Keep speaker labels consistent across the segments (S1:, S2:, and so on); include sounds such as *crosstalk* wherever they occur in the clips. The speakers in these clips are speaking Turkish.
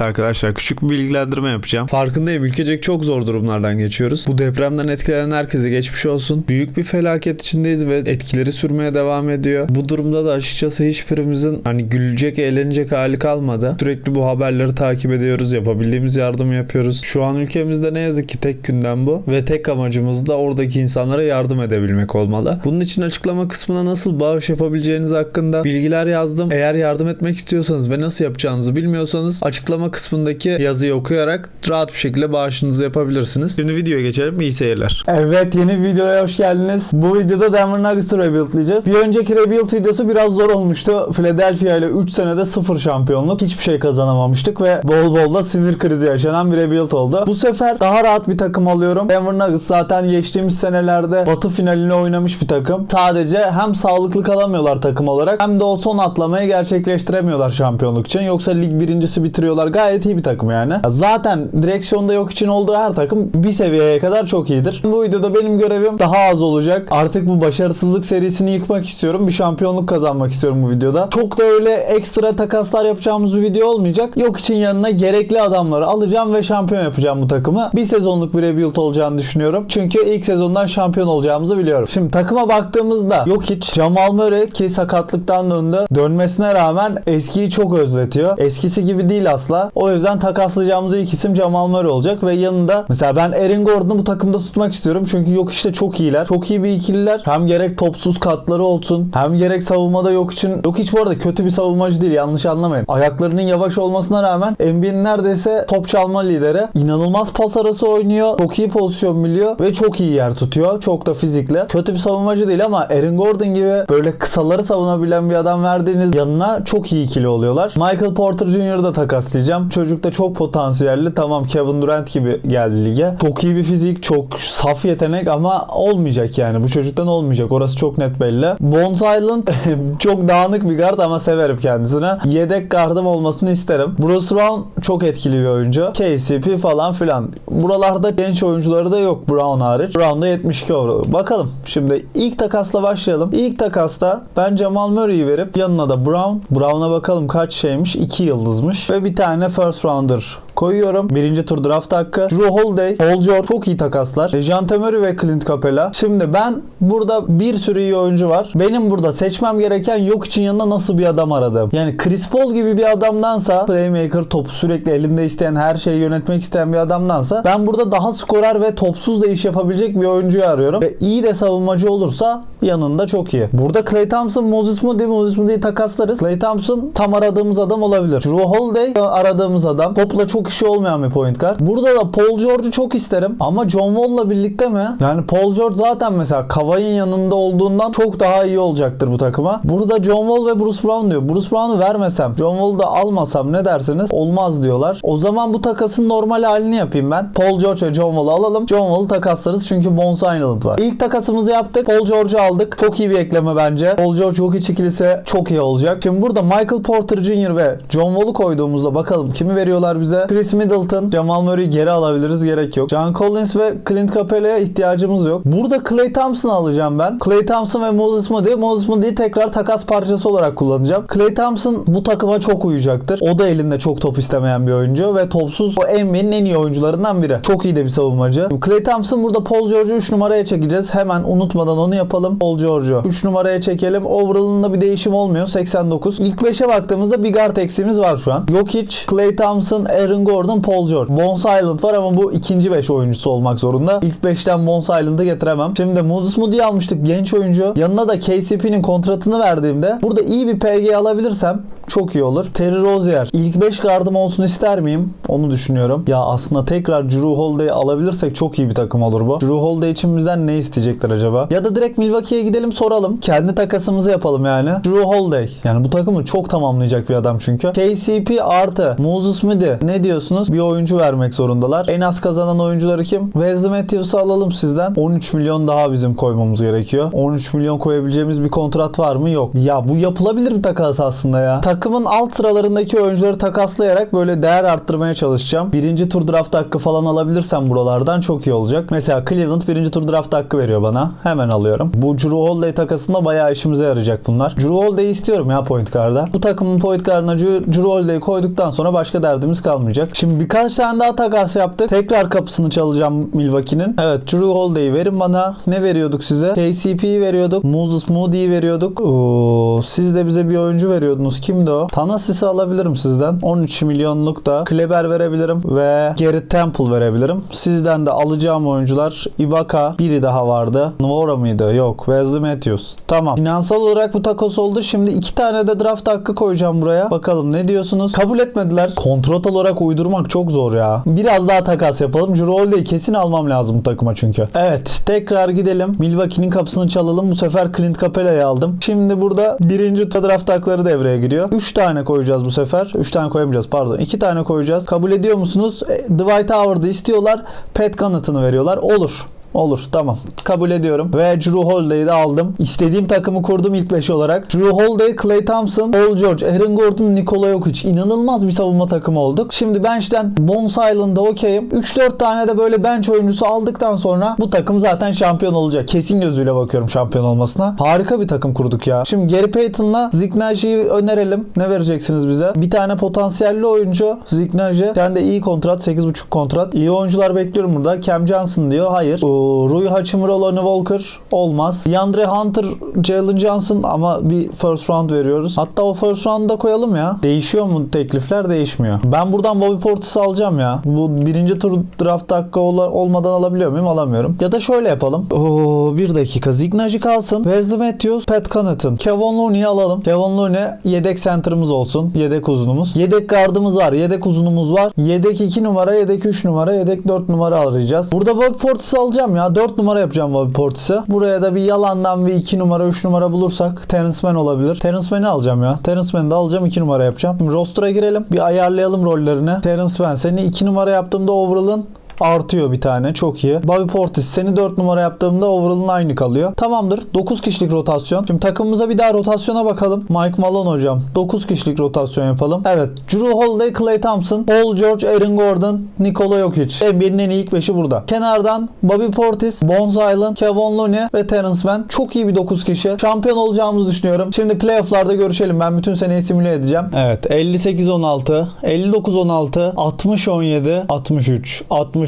S1: Arkadaşlar küçük bir bilgilendirme yapacağım. Farkındayım ülkecek çok zor durumlardan geçiyoruz. Bu depremden etkilenen herkese geçmiş olsun. Büyük bir felaket içindeyiz ve etkileri sürmeye devam ediyor. Bu durumda da açıkçası hiçbirimizin hani gülecek, eğlenecek hali kalmadı. Sürekli bu haberleri takip ediyoruz. Yapabildiğimiz yardımı yapıyoruz. Şu an ülkemizde ne yazık ki tek gündem bu ve tek amacımız da oradaki insanlara yardım edebilmek olmalı. Bunun için açıklama kısmına nasıl bağış yapabileceğiniz hakkında bilgiler yazdım. Eğer yardım etmek istiyorsanız ve nasıl yapacağınızı bilmiyorsanız açıklama kısmındaki yazıyı okuyarak rahat bir şekilde bağışınızı yapabilirsiniz. Şimdi videoya geçelim. İyi seyirler.
S2: Evet yeni videoya hoş geldiniz. Bu videoda Denver Nuggets'ı rebuildleyeceğiz. Bir önceki rebuild videosu biraz zor olmuştu. Philadelphia ile 3 senede 0 şampiyonluk. Hiçbir şey kazanamamıştık ve bol bol da sinir krizi yaşanan bir rebuild oldu. Bu sefer daha rahat bir takım alıyorum. Denver Nuggets zaten geçtiğimiz senelerde batı finalini oynamış bir takım. Sadece hem sağlıklı kalamıyorlar takım olarak hem de o son atlamayı gerçekleştiremiyorlar şampiyonluk için. Yoksa lig birincisi bitiriyorlar. Gayet iyi bir takım yani. Zaten direksiyonda yok için olduğu her takım bir seviyeye kadar çok iyidir. Bu videoda benim görevim daha az olacak. Artık bu başarısızlık serisini yıkmak istiyorum. Bir şampiyonluk kazanmak istiyorum bu videoda. Çok da öyle ekstra takaslar yapacağımız bir video olmayacak. Yok için yanına gerekli adamları alacağım ve şampiyon yapacağım bu takımı. Bir sezonluk bir rebuild olacağını düşünüyorum. Çünkü ilk sezondan şampiyon olacağımızı biliyorum. Şimdi takıma baktığımızda yok hiç Jamal Murray ki sakatlıktan döndü. Dönmesine rağmen eskiyi çok özletiyor. Eskisi gibi değil asla. O yüzden takaslayacağımız ilk isim Jamal Murray olacak ve yanında mesela ben Aaron Gordon'u bu takımda tutmak istiyorum. Çünkü yok işte çok iyiler. Çok iyi bir ikililer. Hem gerek topsuz katları olsun hem gerek savunmada yok için yok hiç bu arada kötü bir savunmacı değil yanlış anlamayın. Ayaklarının yavaş olmasına rağmen NBA'nin neredeyse top çalma lideri. İnanılmaz pas arası oynuyor. Çok iyi pozisyon biliyor ve çok iyi yer tutuyor. Çok da fizikli. Kötü bir savunmacı değil ama Aaron Gordon gibi böyle kısaları savunabilen bir adam verdiğiniz yanına çok iyi ikili oluyorlar. Michael Porter Jr.'ı da takaslayacağım. Çocuk da çok potansiyelli. Tamam Kevin Durant gibi geldi lige. Çok iyi bir fizik, çok saf yetenek ama olmayacak yani. Bu çocuktan olmayacak. Orası çok net belli. Bones Island *laughs* çok dağınık bir guard ama severim kendisini. Yedek gardım olmasını isterim. Bruce Brown çok etkili bir oyuncu. KCP falan filan. Buralarda genç oyuncuları da yok Brown hariç. Brown da 72 overall. Bakalım. Şimdi ilk takasla başlayalım. İlk takasta ben Jamal Murray'i verip yanına da Brown. Brown'a bakalım kaç şeymiş? 2 yıldızmış. Ve bir tane first rounder koyuyorum. Birinci tur draft hakkı. Drew Holiday, Paul George çok iyi takaslar. Dejante Murray ve Clint Capela. Şimdi ben burada bir sürü iyi oyuncu var. Benim burada seçmem gereken yok için yanına nasıl bir adam aradım. Yani Chris Paul gibi bir adamdansa playmaker topu sürekli elinde isteyen her şeyi yönetmek isteyen bir adamdansa ben burada daha skorer ve topsuz da iş yapabilecek bir oyuncuyu arıyorum. Ve iyi de savunmacı olursa yanında çok iyi. Burada Clay Thompson, Moses Moody, Moses Moody'yi takaslarız. Clay Thompson tam aradığımız adam olabilir. Drew Holiday aradığımız adam. Topla çok işi olmayan bir point guard. Burada da Paul George'u çok isterim. Ama John Wall'la birlikte mi? Yani Paul George zaten mesela Kawhi'nin yanında olduğundan çok daha iyi olacaktır bu takıma. Burada John Wall ve Bruce Brown diyor. Bruce Brown'u vermesem, John Wall'u da almasam ne dersiniz? Olmaz diyorlar. O zaman bu takasın normal halini yapayım ben. Paul George ve John Wall'u alalım. John Wall'u takaslarız çünkü Bones Island var. İlk takasımızı yaptık. Paul George'u aldık. Çok iyi bir ekleme bence. Paul George çok iyi ikilisi çok iyi olacak. Şimdi burada Michael Porter Jr. ve John Wall'u koyduğumuzda bakalım kimi veriyorlar bize? Chris Middleton, Jamal Murray'i geri alabiliriz gerek yok. John Collins ve Clint Capela'ya ihtiyacımız yok. Burada Clay Thompson alacağım ben. Clay Thompson ve Moses Moody. Moses Moody'yi tekrar takas parçası olarak kullanacağım. Clay Thompson bu takıma çok uyacaktır. O da elinde çok top istemeyen bir oyuncu ve topsuz o NBA'nin en iyi oyuncularından biri. Çok iyi de bir savunmacı. Clay Thompson burada Paul George'u 3 numaraya çekeceğiz. Hemen unutmadan onu yapalım. Paul George'u 3 numaraya çekelim. Overall'ında bir değişim olmuyor. 89. İlk 5'e baktığımızda bir guard eksiğimiz var şu an. Jokic, Clay Thompson, Aaron Gordon, Paul George. Bones Island var ama bu ikinci 5 oyuncusu olmak zorunda. İlk 5'ten Bones Island'ı getiremem. Şimdi Moses Moody'yi almıştık genç oyuncu. Yanına da KCP'nin kontratını verdiğimde burada iyi bir PG alabilirsem çok iyi olur. Terry Rozier. İlk 5 gardım olsun ister miyim? Onu düşünüyorum. Ya aslında tekrar Drew Holiday'i alabilirsek çok iyi bir takım olur bu. Drew Holiday için bizden ne isteyecekler acaba? Ya da direkt Milwaukee'ye gidelim soralım. Kendi takasımızı yapalım yani. Drew Holiday. Yani bu takımı çok tamamlayacak bir adam çünkü. KCP artı Moses Moody. Ne diyorsunuz? Bir oyuncu vermek zorundalar. En az kazanan oyuncuları kim? Wesley Matthews'u alalım sizden. 13 milyon daha bizim koymamız gerekiyor. 13 milyon koyabileceğimiz bir kontrat var mı? Yok. Ya bu yapılabilir bir takas aslında ya. Takımın alt sıralarındaki oyuncuları takaslayarak böyle değer arttırmaya çalışacağım. Birinci tur draft hakkı falan alabilirsem buralardan çok iyi olacak. Mesela Cleveland birinci tur draft hakkı veriyor bana. Hemen alıyorum. Bu Drew Holiday takasında bayağı işimize yarayacak bunlar. Drew Holiday'i istiyorum ya point guard'a. Bu takımın point guard'ına Drew Holiday'i koyduktan sonra başka derdimiz kalmayacak. Şimdi birkaç tane daha takas yaptık. Tekrar kapısını çalacağım Milwaukee'nin. Evet Drew Holiday'i verin bana. Ne veriyorduk size? KCP'yi veriyorduk. Moses Moody'yi veriyorduk. Oo, siz de bize bir oyuncu veriyordunuz. Kimdi o? Tanasis'i alabilirim sizden. 13 milyonluk da Kleber verebilirim ve Gary Temple verebilirim. Sizden de alacağım oyuncular Ibaka biri daha vardı. Nvora mıydı? Yok. Wesley Matthews. Tamam. Finansal olarak bu takas oldu. Şimdi iki tane de draft hakkı koyacağım buraya. Bakalım ne diyorsunuz? Kabul etmediler. Kontrat olarak uydurmak çok zor ya. Biraz daha takas yapalım. Holiday'i kesin almam lazım bu takıma çünkü. Evet. Tekrar gidelim. Milwaukee'nin kapısını çalalım. Bu sefer Clint Capela'yı aldım. Şimdi burada birinci draft hakları devreye giriyor. 3 tane koyacağız bu sefer. 3 tane koyamayacağız pardon. 2 tane koyacağız. Kabul ediyor musunuz? E, Dwight Howard'ı istiyorlar. Pat Connaughton'ı veriyorlar. Olur. Olur tamam. Kabul ediyorum. Ve Drew Holiday'i de aldım. İstediğim takımı kurdum ilk 5 olarak. Drew Holiday, Clay Thompson, Paul George, Aaron Gordon, Nikola Jokic. İnanılmaz bir savunma takımı olduk. Şimdi bench'ten Bones Island'da okeyim. 3-4 tane de böyle bench oyuncusu aldıktan sonra bu takım zaten şampiyon olacak. Kesin gözüyle bakıyorum şampiyon olmasına. Harika bir takım kurduk ya. Şimdi Gary Payton'la Zignaji'yi önerelim. Ne vereceksiniz bize? Bir tane potansiyelli oyuncu Zignaji. Sen de iyi kontrat. 8.5 kontrat. İyi oyuncular bekliyorum burada. Cam Johnson diyor. Hayır. Oo, Rui Hachimura, Lonnie Walker olmaz. Yandre Hunter, Jalen Johnson ama bir first round veriyoruz. Hatta o first round'da koyalım ya. Değişiyor mu teklifler? Değişmiyor. Ben buradan Bobby Portis'i alacağım ya. Bu birinci tur draft hakkı ol- olmadan alabiliyor muyum? Alamıyorum. Ya da şöyle yapalım. Oo, bir dakika. Zignaji kalsın. Wesley Matthews, Pat Connaughton. Kevin Looney'i alalım. Kevin Looney yedek center'ımız olsun. Yedek uzunumuz. Yedek gardımız var. Yedek uzunumuz var. Yedek 2 numara, yedek 3 numara, yedek 4 numara arayacağız. Burada Bobby Portis'i alacağım ya. 4 numara yapacağım Bobby Portis'i. Buraya da bir yalandan bir 2 numara, 3 numara bulursak Terence Mann olabilir. Terence Mann'i alacağım ya. Terence Mann'i de alacağım 2 numara yapacağım. Şimdi roster'a girelim. Bir ayarlayalım rollerini. Terence Mann seni 2 numara yaptığımda overall'ın artıyor bir tane. Çok iyi. Bobby Portis seni 4 numara yaptığımda overall'ın aynı kalıyor. Tamamdır. 9 kişilik rotasyon. Şimdi takımımıza bir daha rotasyona bakalım. Mike Malone hocam. 9 kişilik rotasyon yapalım. Evet. Drew Holiday, Clay Thompson, Paul George, Aaron Gordon, Nikola Jokic. NBA'nin en iyi ilk 5'i burada. Kenardan Bobby Portis, Bones Island, Kevin Looney ve Terence Mann. Çok iyi bir 9 kişi. Şampiyon olacağımızı düşünüyorum. Şimdi playoff'larda görüşelim. Ben bütün seneyi simüle edeceğim. Evet. 58-16, 59-16, 60-17, 63, 64,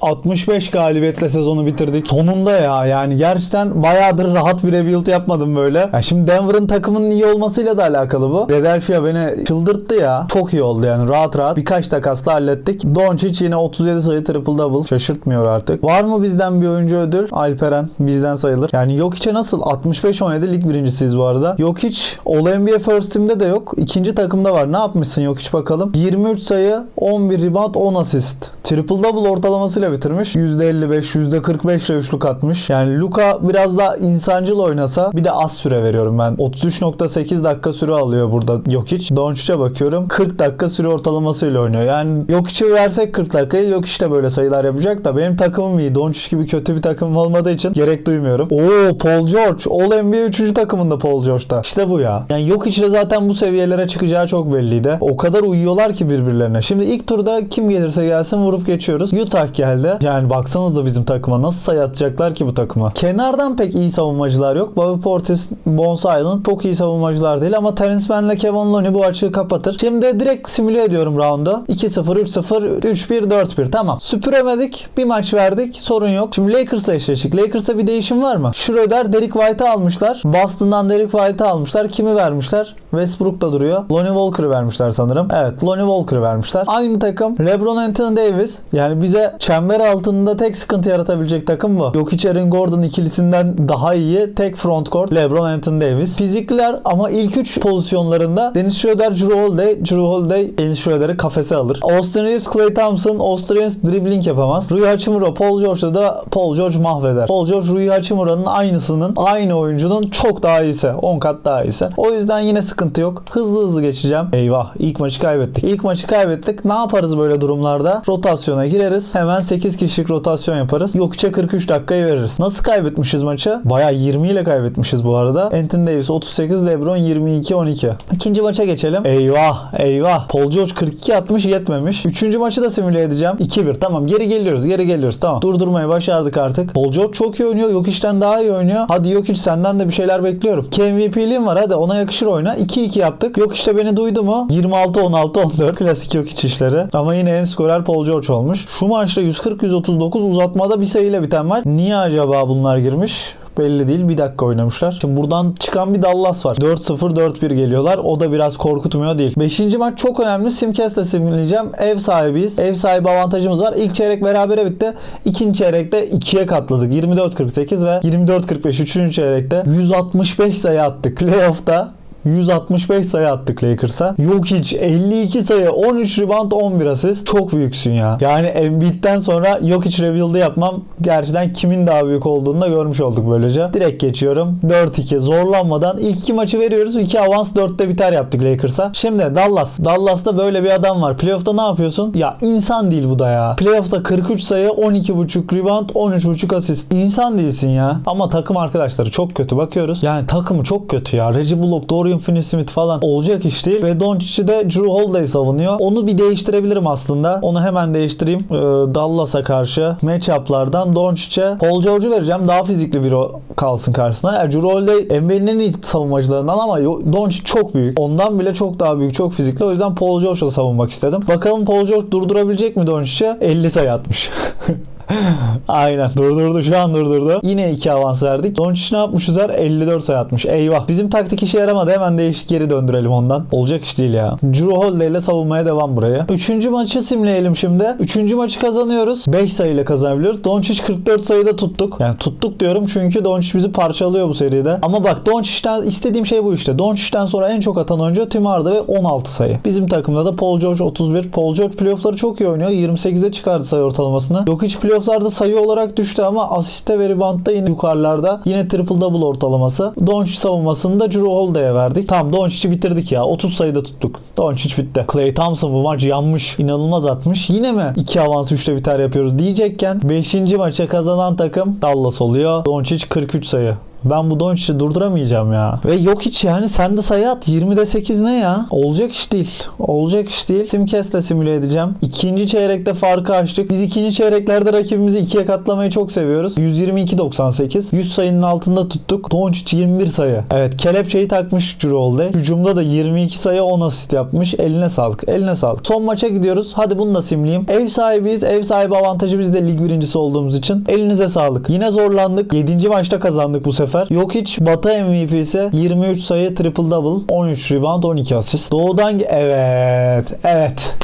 S2: 65 galibiyetle sezonu bitirdik. Sonunda ya yani gerçekten bayağıdır rahat bir rebuild yapmadım böyle. Ya şimdi Denver'ın takımının iyi olmasıyla da alakalı bu. Philadelphia beni çıldırttı ya. Çok iyi oldu yani rahat rahat. Birkaç takasla hallettik. Doncic yine 37 sayı triple double. Şaşırtmıyor artık. Var mı bizden bir oyuncu ödül? Alperen bizden sayılır. Yani Jokic'e nasıl? 65-17 lig birincisiyiz bu arada. Jokic All NBA First Team'de de yok. İkinci takımda var. Ne yapmışsın Jokic bakalım? 23 sayı, 11 rebound, 10 asist. Triple double ortalamasıyla bitirmiş. %55, %45 ile üçlük atmış. Yani Luka biraz daha insancıl oynasa bir de az süre veriyorum ben. 33.8 dakika süre alıyor burada Jokic. Doncic'e bakıyorum. 40 dakika süre ortalamasıyla oynuyor. Yani Jokic'i versek 40 dakikayı Jokic de böyle sayılar yapacak da benim takımım iyi. Doncic gibi kötü bir takımım olmadığı için gerek duymuyorum. Oo Paul George. All NBA 3. takımında Paul George'da. İşte bu ya. Yani Jokic de zaten bu seviyelere çıkacağı çok belliydi. O kadar uyuyorlar ki birbirlerine. Şimdi ilk turda kim gelirse gelsin vurup geçiyoruz. Utah geldi. Yani baksanıza bizim takıma nasıl sayı atacaklar ki bu takıma. Kenardan pek iyi savunmacılar yok. Bobby Portis, Bones Island çok iyi savunmacılar değil ama Terence Mann ile Kevin Looney bu açığı kapatır. Şimdi direkt simüle ediyorum roundu. 2-0, 3-0, 3-1, 4-1. Tamam. Süpüremedik. Bir maç verdik. Sorun yok. Şimdi Lakers'la eşleştik. Lakers'ta bir değişim var mı? Schroeder, Derek White'ı almışlar. Boston'dan Derek White'ı almışlar. Kimi vermişler? Westbrook da duruyor. Lonnie Walker'ı vermişler sanırım. Evet, Lonnie Walker'ı vermişler. Aynı takım. LeBron Anthony Davis. Yani bize çember altında tek sıkıntı yaratabilecek takım bu. Jokic Aaron Gordon ikilisinden daha iyi tek front court LeBron Anthony Davis. Fizikliler ama ilk 3 pozisyonlarında Dennis Schroeder, Drew Holiday, Drew Holiday Dennis Schroeder'ı kafese alır. Austin Reeves, Klay Thompson, Austin Reeves dribbling yapamaz. Rui Hachimura, Paul George'da da Paul George mahveder. Paul George, Rui Hachimura'nın aynısının, aynı oyuncunun çok daha iyisi. 10 kat daha iyisi. O yüzden yine sıkıntı yok. Hızlı hızlı geçeceğim. Eyvah ilk maçı kaybettik. İlk maçı kaybettik. Ne yaparız böyle durumlarda? Rotasyona gireriz. Hemen 8 kişilik rotasyon yaparız. Jokic'e 43 dakikayı veririz. Nasıl kaybetmişiz maçı? Bayağı 20 ile kaybetmişiz bu arada. Anthony Davis 38, LeBron 22 12. İkinci maça geçelim. Eyvah, eyvah. Paul George 42 atmış yetmemiş. Üçüncü maçı da simüle edeceğim. 2-1. Tamam geri geliyoruz. Geri geliyoruz. Tamam. Durdurmayı başardık artık. Paul George çok iyi oynuyor. Jokic'ten daha iyi oynuyor. Hadi Jokic senden de bir şeyler bekliyorum. Ki MVP'liğim var hadi ona yakışır oyna. 2-2 yaptık. Jokic de beni duydu mu? 26 16 14 klasik Jokic işleri. Ama yine en skorer Paul George olmuş. Şu maçta 140 139 uzatmada bir sayıyla biten maç. Niye acaba bunlar girmiş? belli değil. Bir dakika oynamışlar. Şimdi buradan çıkan bir Dallas var. 4-0 4-1 geliyorlar. O da biraz korkutmuyor değil. Beşinci maç çok önemli. Simcast'le simüleyeceğim. Ev sahibiyiz. Ev sahibi avantajımız var. İlk çeyrek berabere bitti. İkinci çeyrekte 2'ye katladık. 24-48 ve 24-45 üçüncü çeyrekte 165 sayı attık. Playoff'ta 165 sayı attık Lakers'a. Jokic 52 sayı, 13 rebound, 11 asist. Çok büyüksün ya. Yani Embiid'den sonra Jokic rebuild'ı yapmam gerçekten kimin daha büyük olduğunu da görmüş olduk böylece. Direkt geçiyorum. 4-2 zorlanmadan ilk iki maçı veriyoruz. 2 avans 4'te biter yaptık Lakers'a. Şimdi Dallas. Dallas'ta böyle bir adam var. Playoff'ta ne yapıyorsun? Ya insan değil bu da ya. Playoff'ta 43 sayı, 12.5 rebound, 13.5 asist. İnsan değilsin ya. Ama takım arkadaşları çok kötü. Bakıyoruz. Yani takımı çok kötü ya. Reggie Bullock, Dorian Finney-Smith falan olacak iş değil. Ve Doncic'i de Drew Holiday savunuyor. Onu bir değiştirebilirim aslında. Onu hemen değiştireyim. Ee, Dallas'a karşı matchup'lardan Doncic'e Paul George'u vereceğim. Daha fizikli biri o- kalsın karşısına. Yani Drew Holiday NBA'nin en iyi savunmacılarından ama Doncic çok büyük. Ondan bile çok daha büyük, çok fizikli. O yüzden Paul George'la savunmak istedim. Bakalım Paul George durdurabilecek mi Doncic'i? 50 sayı atmış. *laughs* Aynen. Durdurdu şu an durdurdu. Yine iki avans verdik. Doncic ne yapmış Üzer? 54 sayı atmış. Eyvah. Bizim taktik işe yaramadı. Hemen değişik geri döndürelim ondan. Olacak iş değil ya. Drew Holiday ile savunmaya devam buraya. Üçüncü maçı simleyelim şimdi. Üçüncü maçı kazanıyoruz. 5 sayıyla kazanabiliyoruz. Doncic 44 sayıda tuttuk. Yani tuttuk diyorum çünkü Doncic bizi parçalıyor bu seride. Ama bak Doncic'ten istediğim şey bu işte. Doncic'ten sonra en çok atan oyuncu Tim Hardaway 16 sayı. Bizim takımda da Paul George 31. Paul George playoff'ları çok iyi oynuyor. 28'e çıkardı sayı ortalamasını. Yok hiç playoff'larda sayı olarak düştü ama asiste ve reboundda yine yukarılarda. Yine triple double ortalaması. Doncic savunmasını da Drew Holiday'e verdik. Tamam Doncic'i bitirdik ya. 30 sayıda tuttuk. Doncic bitti. Clay Thompson bu maç yanmış. İnanılmaz atmış. Yine mi 2 avans 3'te biter yapıyoruz diyecekken 5. maça kazanan takım Dallas oluyor. Doncic 43 sayı. Ben bu Doncic'i durduramayacağım ya. Ve yok hiç yani sen de sayı at. 20'de 8 ne ya? Olacak iş değil. Olacak iş değil. Simcast'le simüle edeceğim. İkinci çeyrekte farkı açtık. Biz ikinci çeyreklerde rakibimizi ikiye katlamayı çok seviyoruz. 122-98. 100 sayının altında tuttuk. Doncic 21 sayı. Evet kelepçeyi takmış Holiday. Hücumda da 22 sayı 10 asist yapmış. Eline sağlık. Eline sağlık. Son maça gidiyoruz. Hadi bunu da simleyeyim. Ev sahibiyiz. Ev sahibi avantajı bizde lig birincisi olduğumuz için. Elinize sağlık. Yine zorlandık. 7. maçta kazandık bu sefer. Yok hiç Batı MVP'si 23 sayı triple double 13 rebound 12 asist. Doğudan evet evet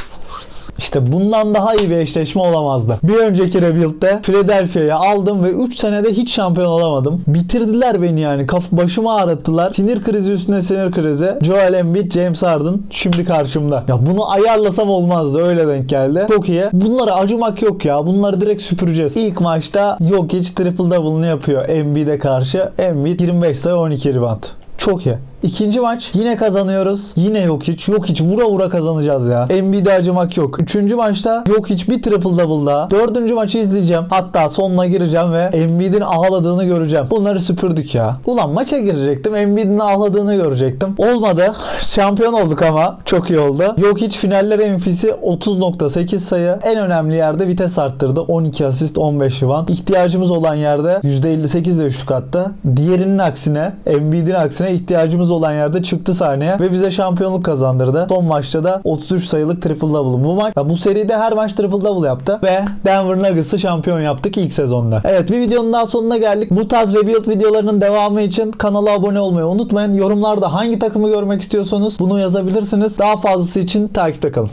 S2: işte bundan daha iyi bir eşleşme olamazdı. Bir önceki rebuild'de Philadelphia'yı aldım ve 3 senede hiç şampiyon olamadım. Bitirdiler beni yani. Kaf başımı ağrıttılar. Sinir krizi üstüne sinir krizi. Joel Embiid, James Harden şimdi karşımda. Ya bunu ayarlasam olmazdı. Öyle denk geldi. Çok iyi. Bunlara acımak yok ya. Bunları direkt süpüreceğiz. İlk maçta Jokic triple double'ını yapıyor Embiid'e karşı. Embiid 25 sayı 12 rebound. Çok iyi. İkinci maç yine kazanıyoruz. Yine yok hiç. Yok hiç. Vura vura kazanacağız ya. Embiid'e acımak yok. Üçüncü maçta yok hiç bir triple double daha. Dördüncü maçı izleyeceğim. Hatta sonuna gireceğim ve Embiid'in ağladığını göreceğim. Bunları süpürdük ya. Ulan maça girecektim. Embiid'in ağladığını görecektim. Olmadı. *laughs* Şampiyon olduk ama. Çok iyi oldu. Yok hiç finaller MVP'si 30.8 sayı. En önemli yerde vites arttırdı. 12 asist 15 rebound. İhtiyacımız olan yerde %58 de üçlük attı. Diğerinin aksine Embiid'in aksine ihtiyacımız olan yerde çıktı sahneye ve bize şampiyonluk kazandırdı. Son maçta da 33 sayılık triple double. Bu maç bu seride her maç triple double yaptı ve Denver Nuggets'ı şampiyon yaptık ilk sezonda. Evet bir videonun daha sonuna geldik. Bu tarz rebuild videolarının devamı için kanala abone olmayı unutmayın. Yorumlarda hangi takımı görmek istiyorsanız bunu yazabilirsiniz. Daha fazlası için takipte kalın.